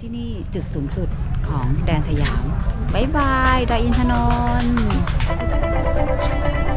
ที่นี่จุดสูงสุดของแดนสยามบายบายดอยอินทนนท์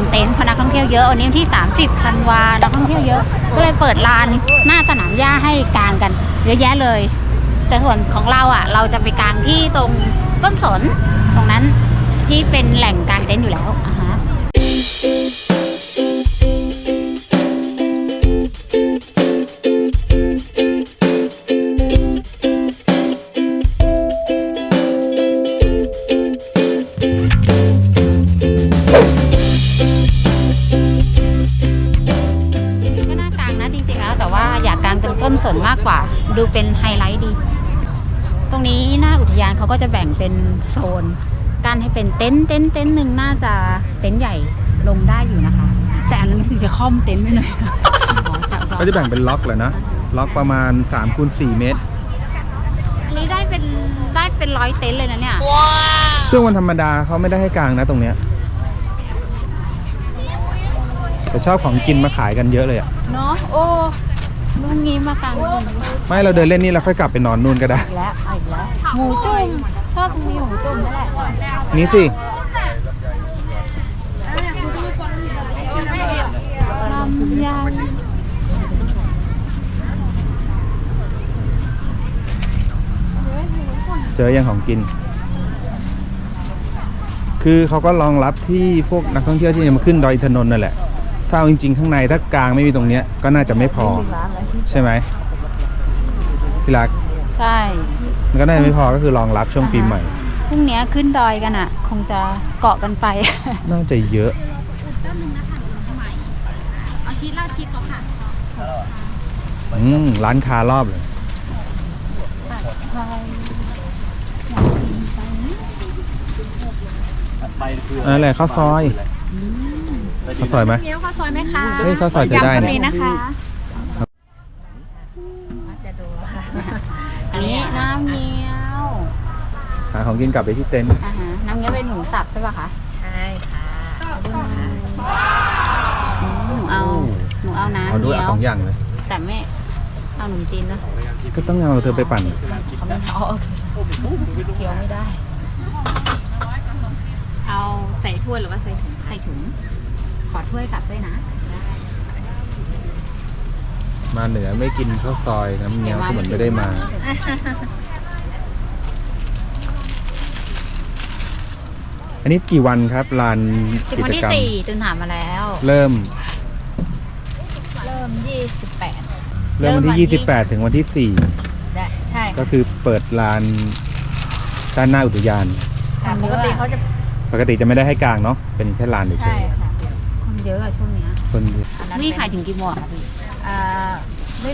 างเต็นท์เพราะนักท่องเที่ยวเยอะวันนี้วันที่ 30ธันวานักท่องเที่ยวเยอะ ก็เลยเปิดลานหน้าสนามหญ้าให้กางกันเยอะแยะเลย แต่ส่วนของเราอะ เราจะไปกางที่ตรงต้นสนตรงนั้นที่เป็นแหล่งกางเต็นท์อยู่แล้ว นสนมากกว่า ดูเป็นไฮไลท์ดี ตรงนี้หน้าอุทยานเขาก็จะแบ่งเป็นโซนการให้เป็นเต็นท์เต็นท์เต็นท์หนึ่งน่าจะเต็นท์ใหญ่ลงได้อยู่นะคะ แต่อันนั้นรู้สึกจะค่อมเต็นท์ไปหน่อยค่ะอ๋อแต่ก็จะแบ่งเป็นล็อกแหละนะ ล็อกประมาณ3คูณ4เมตร อันนี้ได้เป็นได้เป็นร้อยเต็นท์เลยนะเนี่ย ซึ่งวันธรรมดาเขาไม่ได้ให้กลางนะตรงเนี้ยแต่ชอบของกินมาขายกันเยอะเลยอะเนาะโอ้ ลุงงี้มากลางตรงนี้ไม่เราเดินเล่นนี่เราค่อยกลับไปนอนนู่นก็ได้ อีกแล้วเอาอีกแล้วหมูจุ่มชอบตรงนี้หมูจุ่มนั่นแหละนี่สิลำไยเจอยังของกิน คือเขาก็รองรับที่พวกนักท่องเที่ยวที่จะมาขึ้นดอยอินทนนท์นั่นแหละ ถ้าเอาจริง ๆ ข้างในถ้ากลางไม่มีตรงเนี้ยก็น่าจะไม่พอ ใช่ไหมพี่รักใช่มันก็น่าจะไม่พอก็คือรองรับช่วงปีใหม่ พรุ่งนี้ขึ้นดอยกันอะ คงจะเกาะกันไป น่าจะเยอะเอาชีสราดชีสก็ค่ะ อืมร้านค้ารอบเลยอะไรข้าวซอย ข้าวซอยไหมเนี้ยวข้าวซอยไหมคะเฮ้ยข้าวซอยจะได้ยำก็เนี่ยมีนะคะจะดูค่ะอันนี้น้ำเงี้ยวหาของกินกลับไปที่เต็นท์อ่าฮะน้ำเงี้ยวเป็นหมูสับใช่ป่ะคะใช่ค่ะอืมหนูเอาหนูเอาน้ำเอาด้วยเงี้ยเอาวสองอย่างเลย แต่ไม่เอาขนมจีนนะก็ต้องเอาเธอไปปั่น เขาไม่เอาโอเคเคี้ยวไม่ได้ เอาใส่ถ้วยหรือว่าใส่ถุงใส่ถุง ขอถ้วยกลับด้วยนะมาเหนือไม่กินข้าวซอยน้ำเงี้ยวก็เหมือนไม่ได้มา อันนี้กี่วันครับลานถึงกิวันจที่กรรม สี่จุนถามมาแล้ว เริ่มเริ่มยี่สิบแปด เริ่มวันเริ่มวันที่ ที่ 28 ถึงวันที่ ได้ใช่4 ก็คือเปิดลานด้านหน้าอุทยาน ค่ะปกติเขาจะปกติจะไม่ได้ให้กลางเนาะเป็นแค่ลานเฉใช่ย ค่ะคนเยอะอะช่วงเนี้ยๆคนนี่ขายถึงกี่โมงอะคะพี่อ่า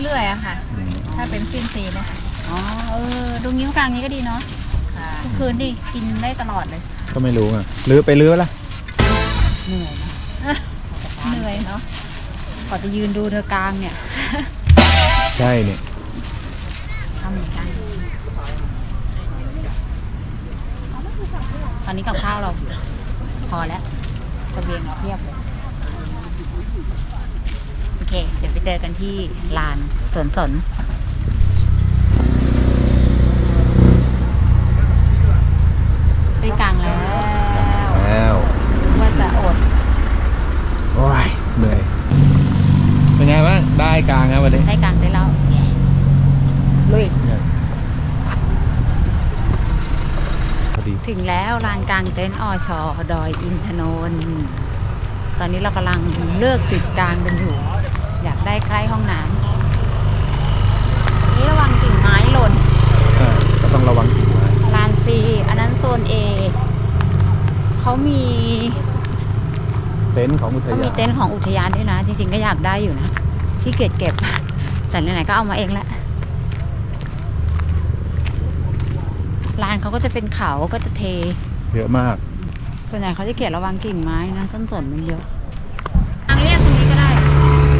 เรื่อยๆอะค่ะ อืมถ้าเป็นสิ้นปีเนะคะอ๋อเออดูนิ้วกลางนี้ก็ดีเนาะค่ะทุกคืนดิกินได้ตลอดเลยก็ไม่รู้อะลื้อไปลื้อละเหนื่อยนะเหนื่อยเนาะกว่าจะยืนดูเธอกลางเนี่ยใช่เนี่ยทำเหมือนกันตอนนี้กับข้าวเรา พอแล้วเสบียงเราเทียบเลย โอเค เดี๋ยวไปเจอกันที่ลานสวนสนได้กลางแล้ว แล้วว่าจะอด โอ้ยเหนื่อย เป็นไงบ้าง ได้กลางครับวันนี้ ได้กลางได้แล้วลุยพอดีถึงแล้วลานกลางเต็นท์อชอดอยอินทนนท์ ตอนนี้เรากำลังเลือกจุดกลางกันอยู่ อยากได้ใกล้ห้องน้ำนี่ระวังกิ่งไม้หล่นอ่าก็ต้องระวังกิ่งไม้ลานซีอันนั้นโซน A เขามีเต็นท์ของอุทเขายามีนเต็นท์ของอุทยานด้วยนะ จริง ๆ ก็อยากได้อยู่นะที่เกียจเก็บ แต่ไหนๆก็เอามาเองแหละลานเขาก็จะเป็นเขาก็จะเท เยอะมาก ส่วนใหญ่เขาจะเขียนระวังกิ่งไม้นะต้นสนมันเยอะทางเรียกตรงนี้ก็ได้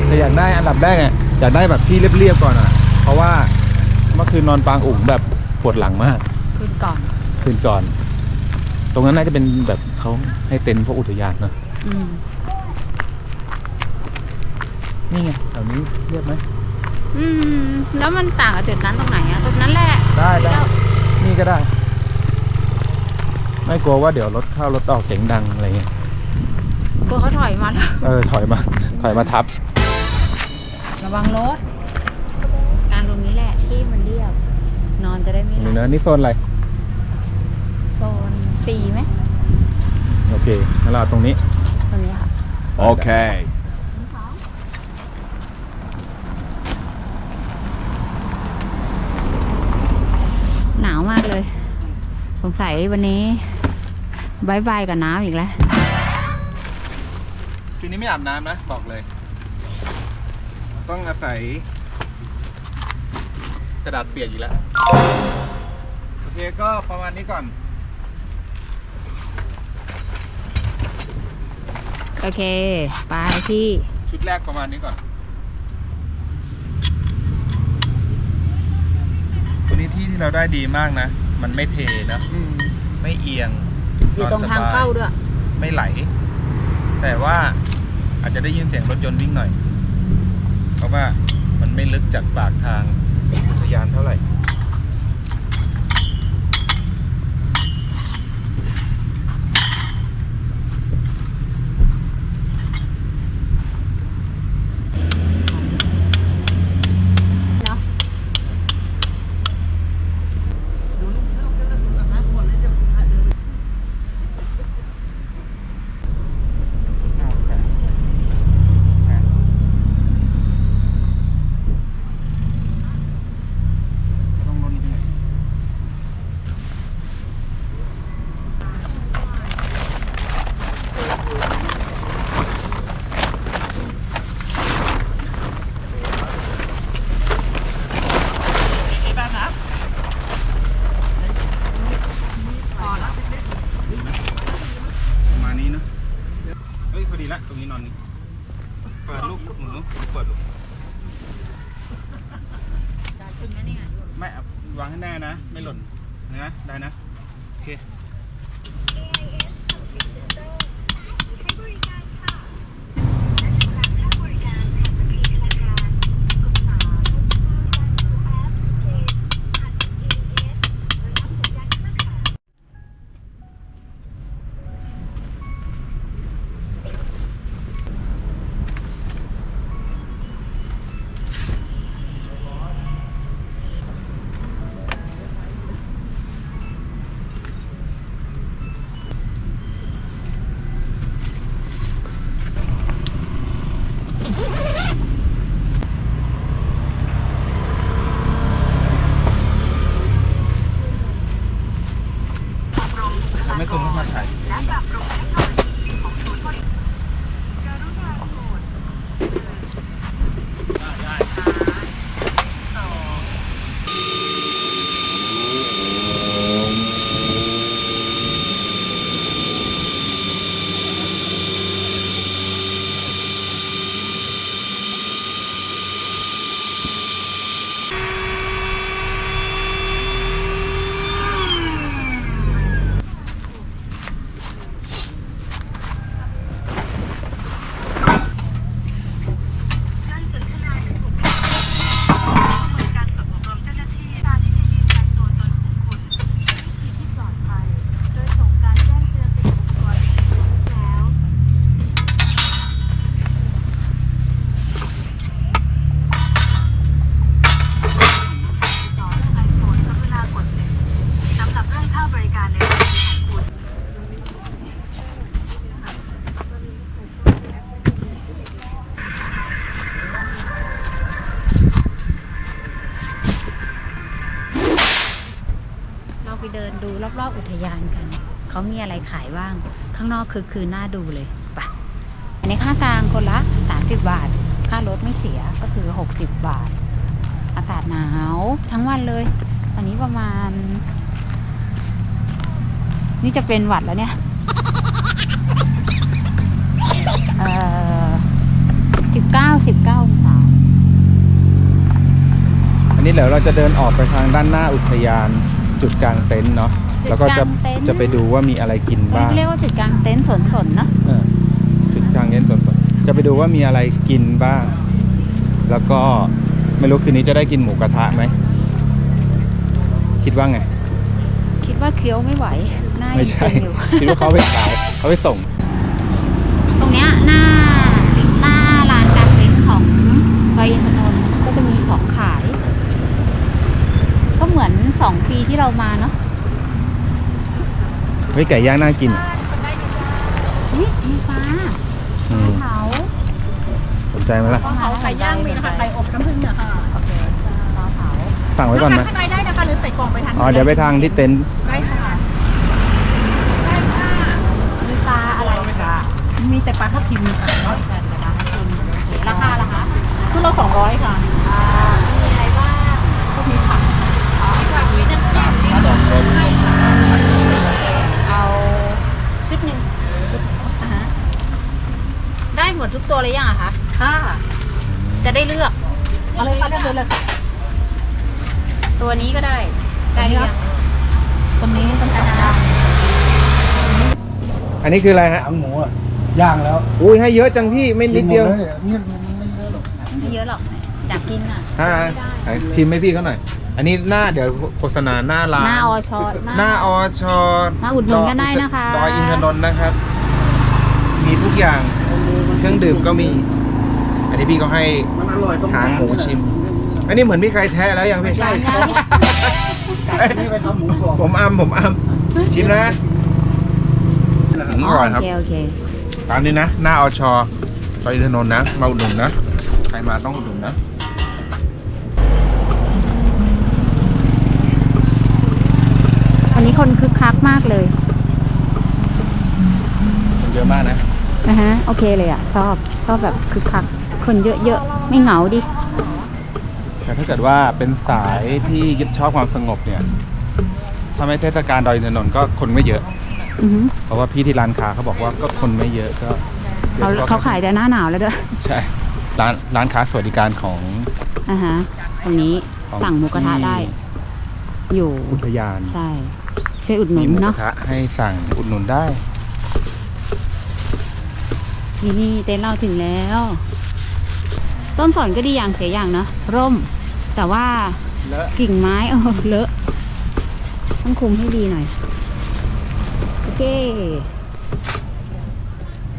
แต่อยากได้อันดับแรกเนี่ยอยากได้แบบที่เรียบๆก่อนอะ เพราะว่าเมื่อคืนนอนปางอุ๋งแบบปวดหลังมาก ขึ้นก่อนคืนก่อน ตรงนั้นน่าจะเป็นแบบเขาให้เต็นท์พวกอุทยานเนอะอืมนี่ไงแถวนี้เรียบไหมอืม แล้วมันต่างกับจุดนั้นตรงไหนอะตรงนั้นแหละ ได้ได้นี่ก็ได้ ไม่กลัวว่าเดี๋ยวรถเข้ารถออกเสียงดังอะไรเงี้ยกลัวเขาถอยมาแล้วเออถอยมาถอยมาทับ ระวังรถกลางตรงนี้แหละที่มันเรียบ นอนจะได้ไม่หนี่ลับนะนี่โซนอะไรโซนตีไหมโอเคงั้นเราเอาตรงนี้ ตรงนี้ค่ะ Okay. หนาวมากเลย สงสัยวันนี้ บายบายกับน้ำอีกแล้ว คืนนี้ไม่อาบน้ำนะ บอกเลย ต้องอาศัยกระดาษเปียกอยู่แล้ว โอเคก็ประมาณนี้ก่อน โอเค ไปที่ ชุดแรกประมาณนี้ก่อน ตัวนี้ที่ที่เราได้ดีมากนะ มันไม่เทนะอืมไม่เอียง อยู่ตรงทางเข้าด้วย ไม่ไหล แต่ว่าอาจจะได้ยินเสียงรถยนต์วิ่งหน่อย เพราะว่ามันไม่ลึกจากปากทางอุทยานเท่าไหร่ เนาะ ต้องลดนิดหน่อยประมาณนี้เนอะเฮ้ยพ อดีละตรงนี้นอนนี่เปิดลูกหนูเปิดลูกถึงแล้วนี่ไงไม่เอาวางให้แน่นะ ไม่หล่นนะได้นะ โอเค และปรับปรุงเทคโนโลยีของศูนย์บริการ รอบๆอุทยานกัน เขามีอะไรขายบ้าง ข้างนอกคือคือน่าดูเลยไปะอันนี้ค่ากลางคนละ 30 บาท ค่ารถไม่เสียก็คือ 60 บาท อากาศหนาวทั้งวันเลยตอนนี้ประมาณ นี่จะเป็นหวัดแล้วเนี่ยเอ่อสิบเก้าสิบเก้าองศาอันนี้เดี๋ยวเราจะเดินออกไปทางด้านหน้าอุทยานจุดกลางเต็นท์เนาะ แล้วก็จะกางเต็นท์จะไปดูว่ามีอะไรกินบ้างเรียกว่าจุดกลางเต็นท์สวนสนเนอะเออจุดกลางเต็นท์สวนสนจะไปดูว่ามีอะไรกินบ้าง แล้วก็ไม่รู้คืนนี้จะได้กินหมูกระทะไหมคิดว่าไง คิดว่าเคี้ยวไม่ไหวหน้าไม่ยังใช่ตึงอยู่ คิดว่าเขาไปขายเขาไปส่ง ตรงเนี้ยหน้าหน้าร้านกลางเต็นท์ของดอยอินทนนท์ก็จะมีของขาย ก็เหมือนสองปีที่เรามาเนาะเฮ้ยไก่ย่างน่ากินอะนี่มีปลาอืมเผาสนใจไหมล่ะปลาเผาไก่ย่างมีนะคะไก่อบน้ำผึ้งเนี่ยค่ะโอเคปลาเผาสั่งไว้ก่อนไหมข้างในได้นะคะหรือใส่กล่องไปทานอ๋อเดี๋ยวไปทางที่เต็นท์ได้ค่ะมีปลาอะไรคะมีแต่ปลาทับทิมค่ะราคาล่ะคะคือเราสองร้อยค่ะ อ่ามีอะไรบ้าง ก็มีผักผักมีน้ำจิ้มจิ้มให้ค่ะ เอาชุดหนึ่งชุดอ่าฮะได้หมดทุกตัวเลยยังอะ คะค่ะ จะได้เลือกเอาเลยค่ะเลือกเลยเลยค่ะตัวนี้ก็ได้ได้หรือยังตรงนี้ต้องอ่าการฮะอันนี้คืออะไรฮะหางหมูอะย่างแล้วอุ้ยให้เยอะจังพี่ไม่นิดเดียวกินหมลเนี่ยมันไม่เยอะหรอกไม่เยอะหรอกอยากกินอะอ่าชิมให้พี่เขาหน่อย อันนี้หน้าเดี๋ยวโฆษณาหน้าร้านหน้าอชอหน้าอชอมาอุดหนุนกันได้นะคะ ดอยอินทนนท์นะครับ มีทุกอย่างเครื่องดื่มก็มีอั นนี้พี่เขาให้มันอร่อยตรงหางหมูชิม อันนี้เหมือนมีใครแท้แล้วยังพี่ใช่ใช่นี่ไปทำหมูกรอบผมอ้ำผมอ้ำชิมนะอืมอร่อยครับโอเคโอเคร้านนี้นะ หน้าอชอดอยอินทนนท์นะ มาอุดหนุนนะ ใครมาต้องอุดหนุนนะวันนี้คนคึกคักมากเลยคนเยอะมากนะนะฮะโอเคเลยอะ ชอบชอบแบบคึกคัก คนเยอะๆ ไม่เหงาดิ แต่ถ้าเกิดว่าเป็นสายที่ยึดชอบความสงบเนี่ยถ้าไม่เทศกาลดอยอินทนนท์ก็คนไม่เยอะ อือหือเพราะว่าพี่ที่ร้านค้าเขาบอกว่าก็คนไม่เยอะก็เขาเขาขายแต่หน้าหนาวแล้วด้วยใช่ร้านร้านค้าสวัสดิการของอ่าฮะตรงนี้ของสั่งหมูกระทะได้อยู่ อุทยานใช่ ช่วยอุดหนุมีนหมูกเนาะระทะให้สั่งอุดหนุนได้ นี่นี่เต็นท์เราถึงแล้ว ต้นสนก็ดีอย่างเสียอย่างเนาะร่ม แต่ว่าแล้วกิ่งไม้เออเลอะต้องคุมให้ดีหน่อย โอเค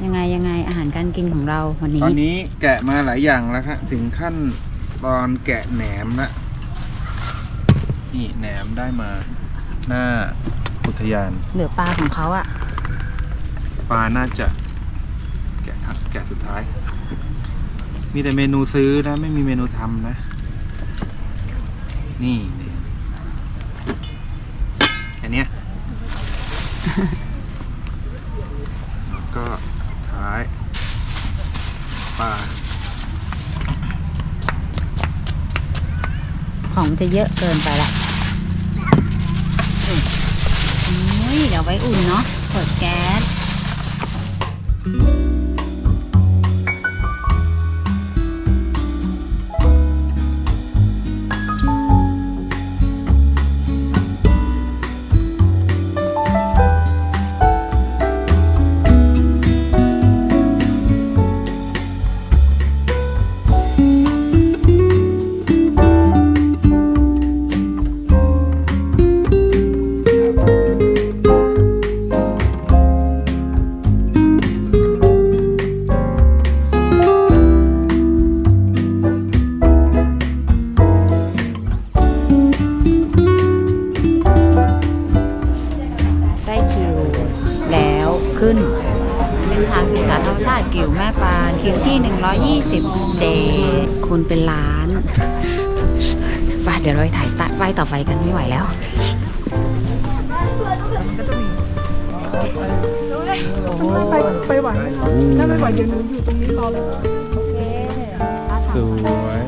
ยังไงยังไงอาหารการกินของเราวันนี้ ตอนนี้แกะมาหลายอย่างแล้วครับถึงขั้นตอนแกะแหนมละนี่แหนมได้มา หน้าอุทยาน เหลือปลาของเขาอะปลาน่าจะ แกะครับแกะสุดท้าย มีแต่เมนูซื้อนะ ไม่มีเมนูทำนะ นี่แค่เนี้ยแล้วก็ท้ายปลาของจะเยอะเกินไปละอุ้ยเดี๋ยวไว้อุ่นเนาะเปิดแก๊ส ชาติกิ่วแม่ปานคิวที่ 120 เจ คุณเป็นล้านไปเดี๋ยวเราไปถ่ายไปต่อไปกันไม่ไหวแล้วไปไปไหวถ้าไม่ไหวเดี๋ยวหนูอยู่ตรงนี้รอเลยสวย